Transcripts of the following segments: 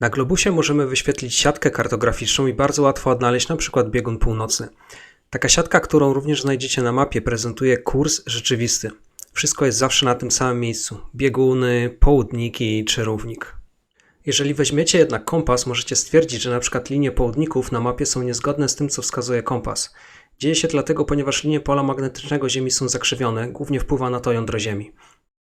Na globusie możemy wyświetlić siatkę kartograficzną i bardzo łatwo odnaleźć na przykład biegun północny. Taka siatka, którą również znajdziecie na mapie, prezentuje kurs rzeczywisty. Wszystko jest zawsze na tym samym miejscu: bieguny, południki czy równik. Jeżeli weźmiecie jednak kompas, możecie stwierdzić, że przykład linie południków na mapie są niezgodne z tym, co wskazuje kompas. Dzieje się dlatego, ponieważ linie pola magnetycznego Ziemi są zakrzywione, głównie wpływa na to jądro Ziemi.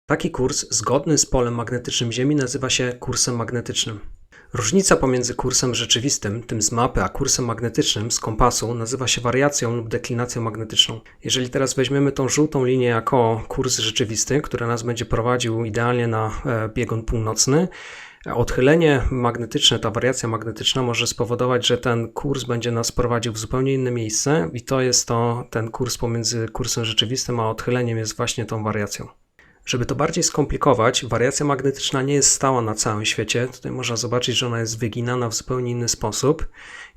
Taki kurs, zgodny z polem magnetycznym Ziemi, nazywa się kursem magnetycznym. Różnica pomiędzy kursem rzeczywistym, tym z mapy, a kursem magnetycznym z kompasu nazywa się wariacją lub deklinacją magnetyczną. Jeżeli teraz weźmiemy tą żółtą linię jako kurs rzeczywisty, który nas będzie prowadził idealnie na e, biegun północny, Odchylenie magnetyczne, ta wariacja magnetyczna może spowodować, że ten kurs będzie nas prowadził w zupełnie inne miejsce i to jest to ten kurs pomiędzy kursem rzeczywistym a odchyleniem jest właśnie tą wariacją. Żeby to bardziej skomplikować, wariacja magnetyczna nie jest stała na całym świecie. Tutaj można zobaczyć, że ona jest wyginana w zupełnie inny sposób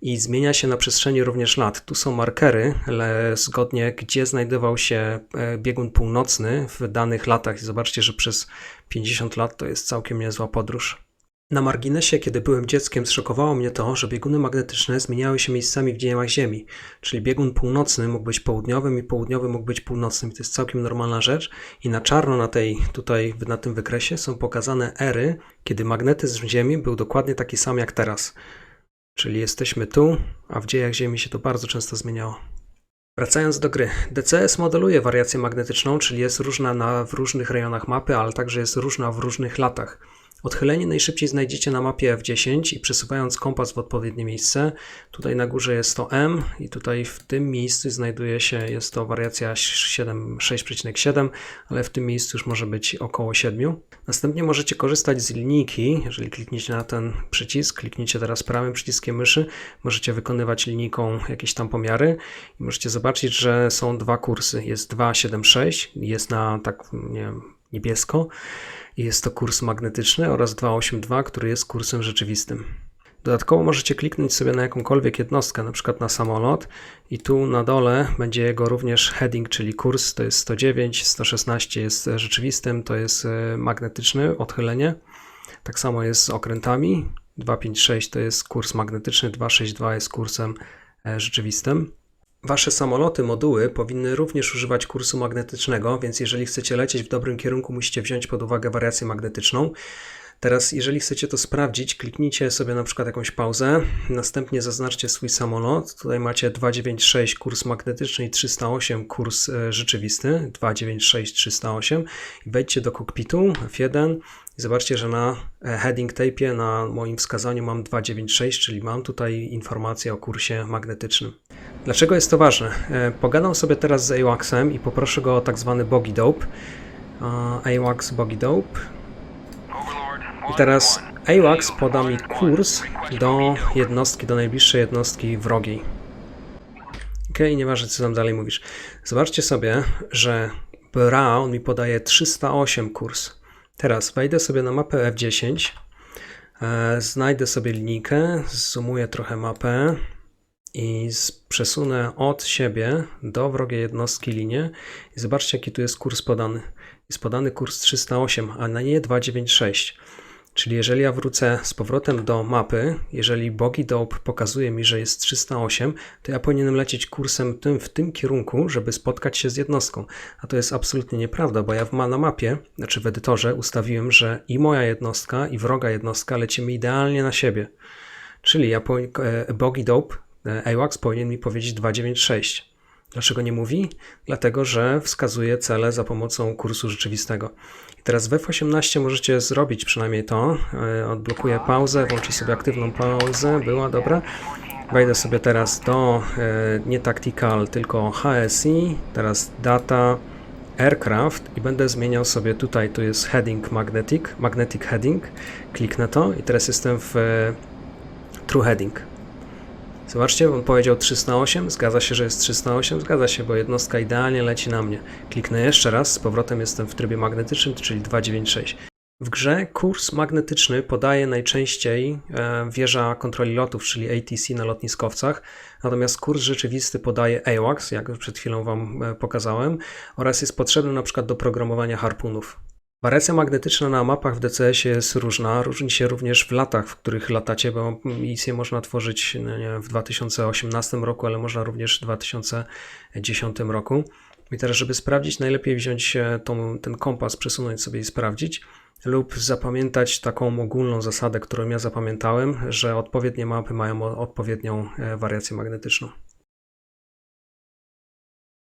i zmienia się na przestrzeni również lat. Tu są markery, zgodnie gdzie znajdował się e, biegun północny w danych latach. I zobaczcie, że przez 50 lat to jest całkiem niezła podróż. Na marginesie, kiedy byłem dzieckiem, zszokowało mnie to, że bieguny magnetyczne zmieniały się miejscami w dziejach Ziemi. Czyli biegun północny mógł być południowym i południowy mógł być północnym. To jest całkiem normalna rzecz. I na czarno na tej, tutaj na tym wykresie są pokazane ery, kiedy magnetyzm Ziemi był dokładnie taki sam jak teraz. Czyli jesteśmy tu, a w dziejach Ziemi się to bardzo często zmieniało. Wracając do gry, DCS modeluje wariację magnetyczną, czyli jest różna na, w różnych rejonach mapy, ale także jest różna w różnych latach. Odchylenie najszybciej znajdziecie na mapie F10 i przesuwając kompas w odpowiednie miejsce. Tutaj na górze jest to M i tutaj w tym miejscu znajduje się, jest to wariacja 6,7, ale w tym miejscu już może być około 7. Następnie możecie korzystać z linijki, jeżeli klikniecie na ten przycisk, klikniecie teraz prawym przyciskiem myszy, możecie wykonywać linijką jakieś tam pomiary i możecie zobaczyć, że są dwa kursy. Jest 2,76, jest na tak, nie wiem, niebiesko i jest to kurs magnetyczny oraz 282, który jest kursem rzeczywistym. Dodatkowo możecie kliknąć sobie na jakąkolwiek jednostkę, na przykład na samolot i tu na dole będzie jego również heading, czyli kurs to jest 109, 116 jest rzeczywistym, to jest e, magnetyczny, odchylenie. Tak samo jest z okrętami, 256 to jest kurs magnetyczny, 262 jest kursem e, rzeczywistym. Wasze samoloty, moduły powinny również używać kursu magnetycznego, więc jeżeli chcecie lecieć w dobrym kierunku, musicie wziąć pod uwagę wariację magnetyczną. Teraz, jeżeli chcecie to sprawdzić, kliknijcie sobie na przykład jakąś pauzę, następnie zaznaczcie swój samolot. Tutaj macie 296 kurs magnetyczny i 308 kurs e, rzeczywisty, 296 308 i wejdźcie do kokpitu F1 i zobaczcie, że na e, heading tape na moim wskazaniu mam 296, czyli mam tutaj informację o kursie magnetycznym. Dlaczego jest to ważne? E, pogadam sobie teraz z AWACSem i poproszę go o tak zwany Bogi Dope. AWACS Bogi Dope. I teraz AWACS poda mi kurs do jednostki, do najbliższej jednostki wrogiej. Ok, nieważne co tam dalej mówisz. Zobaczcie sobie, że BRA on mi podaje 308 kurs. Teraz wejdę sobie na mapę F10, e, znajdę sobie linijkę, zoomuję trochę mapę i przesunę od siebie do wrogiej jednostki linię i zobaczcie jaki tu jest kurs podany. Jest podany kurs 308, a na nie 296. Czyli jeżeli ja wrócę z powrotem do mapy, jeżeli Bogi Dope pokazuje mi, że jest 308, to ja powinienem lecieć kursem tym w tym kierunku, żeby spotkać się z jednostką. A to jest absolutnie nieprawda, bo ja w, na mapie, znaczy w edytorze ustawiłem, że i moja jednostka, i wroga jednostka lecimy idealnie na siebie. Czyli ja po, e, Bogi Dope, AWACS powinien mi powiedzieć 296. Dlaczego nie mówi? Dlatego, że wskazuje cele za pomocą kursu rzeczywistego. I teraz w F18 możecie zrobić przynajmniej to. E, odblokuję pauzę, włączę sobie aktywną pauzę. Była dobra. Wejdę sobie teraz do e, nie tactical, tylko HSI. Teraz data aircraft i będę zmieniał sobie tutaj, tu jest heading magnetic, magnetic heading. Kliknę to i teraz jestem w e, true heading. Zobaczcie, on powiedział 308, zgadza się, że jest 308, zgadza się, bo jednostka idealnie leci na mnie. Kliknę jeszcze raz, z powrotem jestem w trybie magnetycznym, czyli 296. W grze kurs magnetyczny podaje najczęściej e, wieża kontroli lotów, czyli ATC na lotniskowcach, natomiast kurs rzeczywisty podaje AWACS, jak przed chwilą Wam e, pokazałem, oraz jest potrzebny na przykład do programowania harpunów. Wariacja magnetyczna na mapach w DCS-ie jest różna. Różni się również w latach, w których latacie, bo misję można tworzyć no w 2018 roku, ale można również w 2010 roku. I teraz, żeby sprawdzić, najlepiej wziąć e, tą, ten kompas, przesunąć sobie i sprawdzić, lub zapamiętać taką ogólną zasadę, którą ja zapamiętałem, że odpowiednie mapy mają odpowiednią e, wariację magnetyczną.